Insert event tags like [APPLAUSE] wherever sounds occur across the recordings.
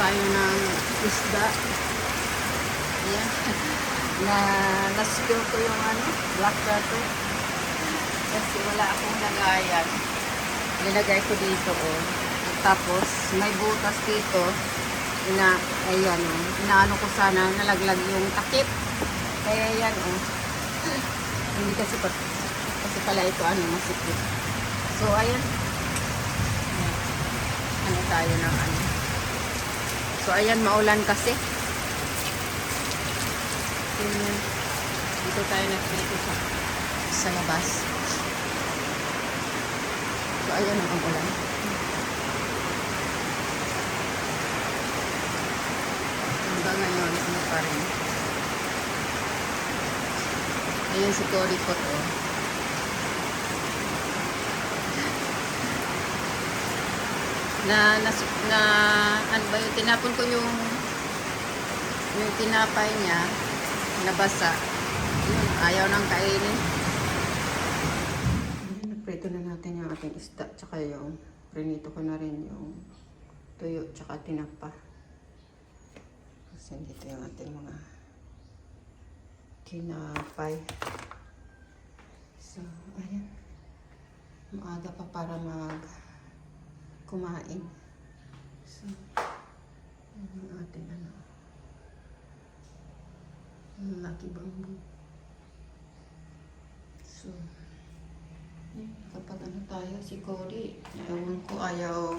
tayo ng isda. Ayan. [LAUGHS] Na na-spill ko yung ano, black pepper. Kasi wala akong lagayan. Nilagay ko dito, oh. Tapos, may butas dito. Ina, ayan, oh. Inaano ko sana, nalaglag yung takip. Kaya yan, oh. [LAUGHS] Hindi kasi, pa, kasi pala ito, ano, masikip. So, ayan. Ayan. Ano tayo ng ano. So, ayan, maulan kasi. Ayan. Dito tayo nagpito sa, sa labas. So, ayan ang ulan. Hanggang ngayon, ano pa rin. Ayan si Cory po to. Na, na, na, ano ba yun, tinapon ko yung, yung tinapay niya, nabasa. Yun, ayaw nang kainin. Nagprito na natin yung ating isda, tsaka yung prinito ko na rin yung tuyo, tsaka tinapa. Kasi dito yung ating mga tinapay. So, ayan. Maaga pa para mag kumain. So, ayan yung ating ano. Lucky bamboo. So, yun, kapag ano tayo, si Cory, ewan ko, ayaw,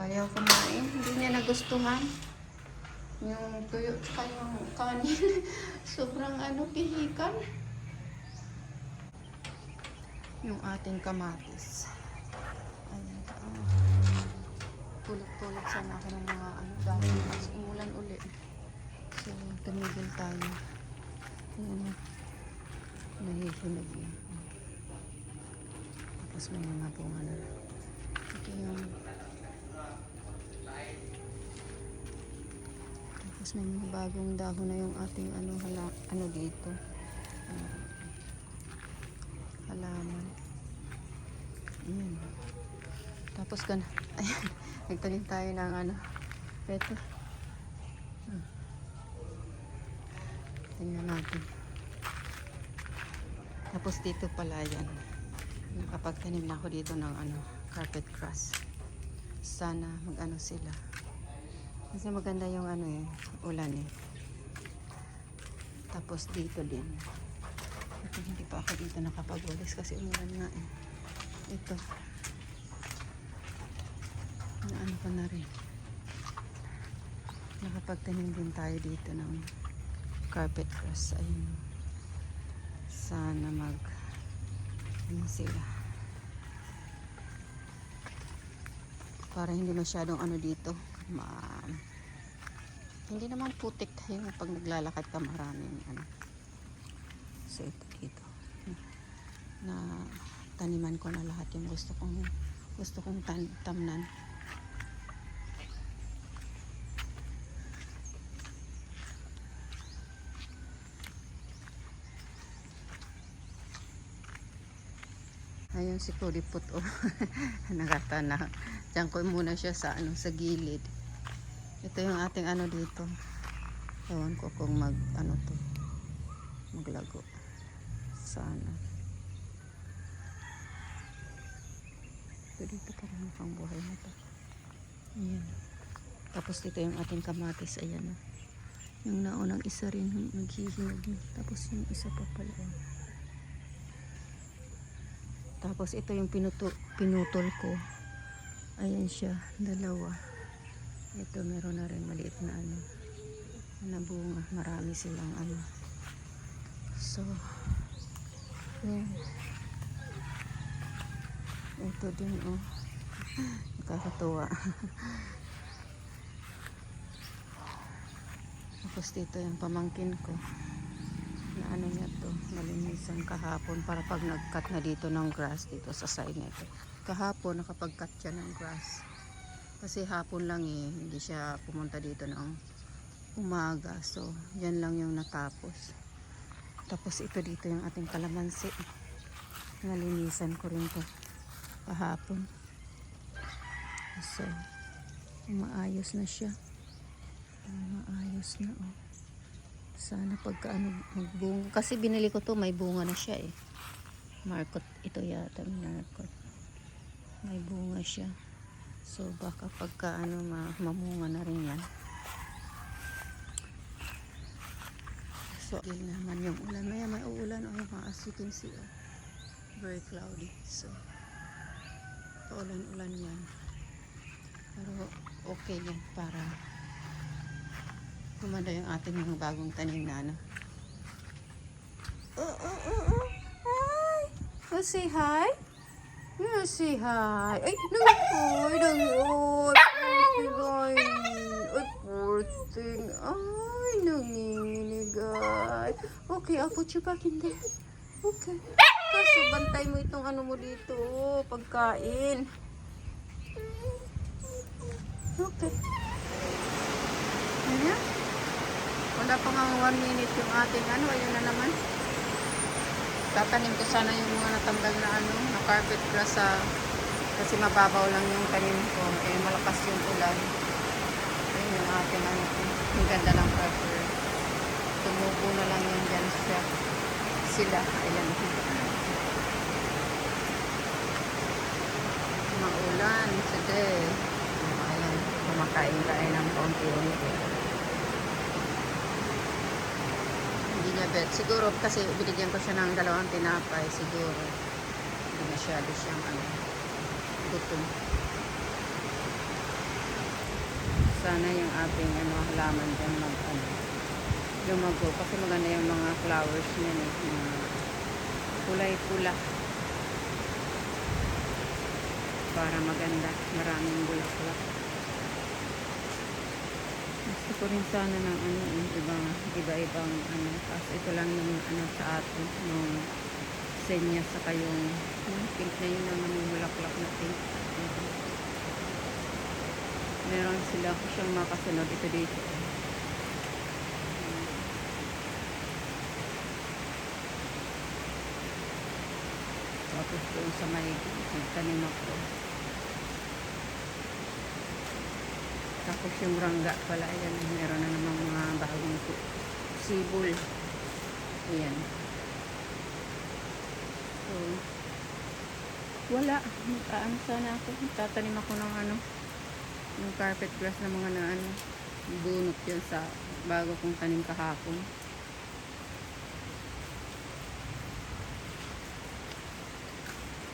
ayaw kumain. Hindi niya nagustuhan. Yung tuyo, tsaka yung kanin. [LAUGHS] Sobrang ano, pihikan. Yung ating kamatis. Ayan. ah. Sana ako ng mga ano, dahil mas umulan uli. So, tumigil tayo. Ayan. Nahihinog yun. Tapos may mga bunga na. Ito yung Tapos may mga bagong dahon na yung ating ano, hala, ano dito. Ah, halaman. Ayan. Tapos kan ayan, nagtanim tayo ng ano. Ito. Tingnan natin. Tapos dito pala yan. Nakapagtanim na ako dito ng ano, carpet grass. Sana mag-ano sila. Kasi maganda yung ano eh, ulan eh. Tapos dito din. Ito hindi pa ako dito nakapagwalis kasi umulan nga eh. Ito. Naano ko na rin. Nakapagtanim din tayo dito ng carpet grass. Ayun. Sana mag ano sila. Para hindi masyadong ano dito. Ma hindi naman putik yung pag naglalakad ka maraming ano. So ito dito. Na taniman ko na lahat yung gusto kong gusto kong tan tamnan. Ayun si Kulipot oh. [LAUGHS] Nakatana. Diyan ko muna siya sa ano sa gilid. Ito yung ating ano dito. Ewan ko kung mag ano to. Maglago. Sana. Ito dito pa rin ang buhay na to. Ayan. Tapos dito yung ating kamatis. Ayan oh. Yung naunang isa rin naghihinog. Tapos yung isa pa pala. Tapos ito yung pinuto, pinutol ko. Ayan siya, dalawa. Ito meron na rin maliit na ano. Na bunga. Marami silang ano. So, yan. Ito din oh. Nakakatuwa. [LAUGHS] Tapos dito yung pamangkin ko ano niya to, nalinisan kahapon para pag nag-cut na dito ng grass dito sa side na ito. Kahapon nakapag-cut siya ng grass. Kasi hapon lang eh, hindi siya pumunta dito ng umaga. So, yan lang yung natapos. Tapos ito dito yung ating kalamansi. Nalinisan ko rin to kahapon. So, maayos na siya. Maayos na oh. Sana pagka ano magbunga. Kasi binili ko to may bunga na siya eh. Markot ito yata markot. May bunga siya. So baka pagka ano ma mamunga na rin yan. So, yun naman yung ulan. Maya may uulan o yung mga as you can see. Oh. Very cloudy. So, paulan-ulan yan. Pero okay yan para gumanda yung ating mga bagong tanim na ano. Oh, oh, oh, oh. Hi! Oh, say hi. Yeah, say hi. Ay, nangoy, nangoy. Nangoy. Ay, poor thing. Ay, nanginginigay. Okay, I'll put you back in there. Okay. Kaso, bantay mo itong ano mo dito. Pagkain. Okay. Ayan. Wala pa nga one minute yung ating ano. Ayun na naman. Tatanim ko sana yung mga natanggal na ano, na carpet grass sa kasi mababaw lang yung tanim ko. Eh, malakas yung ulan. Ayun yung ating ano. Ang ganda ng carpet. Tumubo na lang yan dyan siya. Sila. Ayan. Maulan today. Ayan. Kumakain-kain ng konti-unti. Hindi niya bet. Siguro kasi binigyan ko siya ng dalawang tinapay. Siguro. Hindi masyado siyang ano, gutom. Sana yung ating ano, halaman dyan mag ano, lumago. Kasi maganda yung mga flowers niya. Eh, kulay-pula. Para maganda. Maraming bulaklak. Gusto ko rin sana ng ano, yung ibang, iba-ibang ano. Tapos ito lang yung ano sa atin, yung senya sa yung, yung pink na yun naman yung bulaklak na pink. Meron sila ko siyang makasunod ito dito. Tapos doon sa may nagtanim ako. Tapos yung rangga pala, ayan, meron na namang mga bagong si- sibol. Ayan. So, wala. Mag-aan sana ako. Tatanim ako ng ano, yung carpet grass na mga na ano, bunot yun sa bago kong tanim kahapon.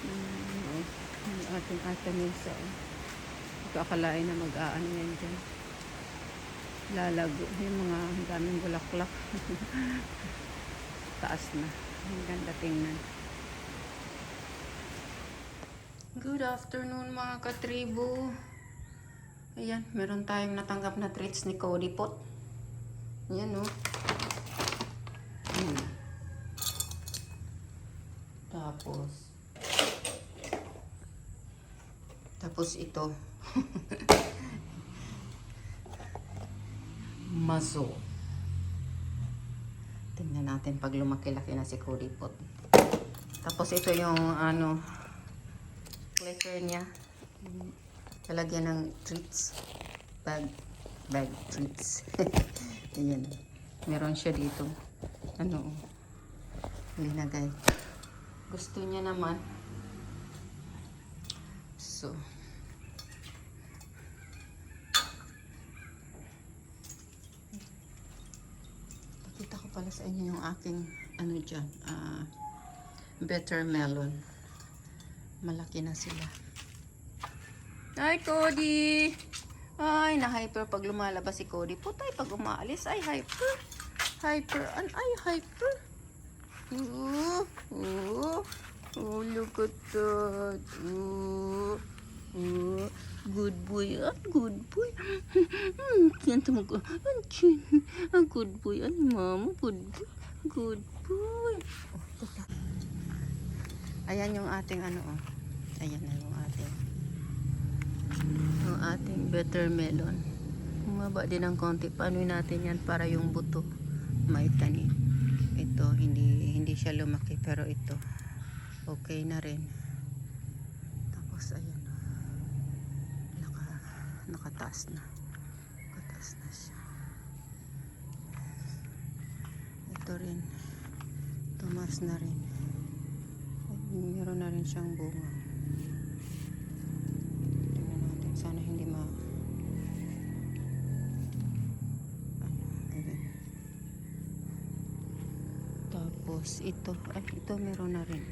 Mm, oh, yung ating atamisa. Oh. Ko akalain na mag-aano yan dyan. Lalago. Yung mga daming bulaklak. [LAUGHS] Taas na. Ang ganda tingnan. Good afternoon mga katribo. Ayan, meron tayong natanggap na treats ni Cody Pot. Ayan oh. Hmm. Tapos, tapos ito. [LAUGHS] Maso. Tingnan natin pag lumaki-laki na si Cody Pot. Tapos ito yung ano, clicker niya. Talagyan ng treats. Bag. Bag treats. [LAUGHS] Ayan. Meron siya dito. Ano? Linagay. Gusto niya naman. So. Pakita ko pala sa inyo yung aking ano dyan. ah better melon. Malaki na sila. Hi, Cody! Ay, na-hyper pag lumalabas si Cody. Putay, pag umaalis, ay hyper. Hyper. An ay, hyper. Oh, oh, oh, look at that. Oh, oh, good boy. Ah, good boy. Hmm, Yan tumago. Ang chin. Ang good boy. Ay, mama, good boy. Good boy. Ayan yung ating ano, oh. Ayan na yung ating yung ating better melon. Tumaba din ng konti. Paano natin yan para yung buto may tanim. Ito, hindi hindi siya lumaki. Pero ito, okay na rin. Tapos, ayun. Naka, nakataas na. Nakataas na siya. Ito rin. Tumas na rin. Meron na rin siyang bunga. Tingnan natin. Sana hindi ma... Ano, ayun. Tapos ito. Ay, ito meron na rin.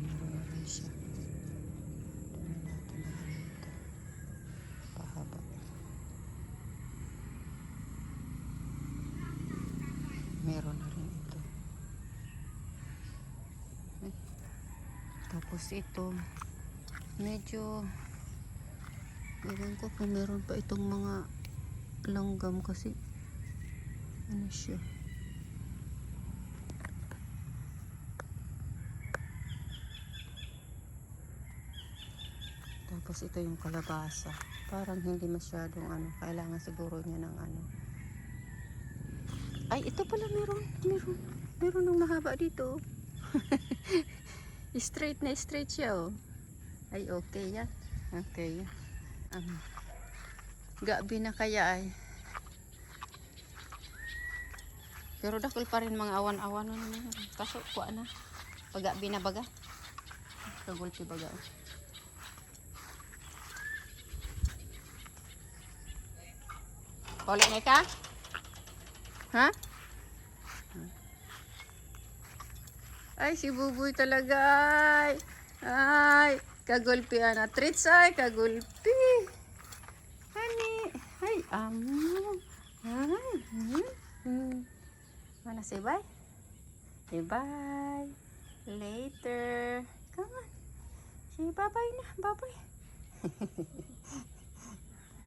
Meron na rin siya. Tingnan natin na ano ito. Pahaba. Meron na rin ito. Ay. Tapos ito, medyo, ewan ko kung meron pa itong mga langgam kasi, ano siya. Tapos ito yung kalabasa. Parang hindi masyadong ano, kailangan siguro niya ng ano. Ay, ito pala meron, meron, meron ng mahaba dito. [LAUGHS] straight na straight siya oh. Ay, okay yan. Okay yan. Um, gabi na kaya ay. Pero dakol pa rin mga awan-awan na naman. Kaso, kuha na. Pagabi na baga. Kagulpi baga. oh. Ulit na ka? Ha? Ay, si Buboy talaga ay. Ay, kagulpi ana. Treats ay, kagulpi. Honey. Ay, amo. Ay, hmm. Mana say bye? Say bye. Later. Come on. Say bye-bye na. Bye-bye. [LAUGHS]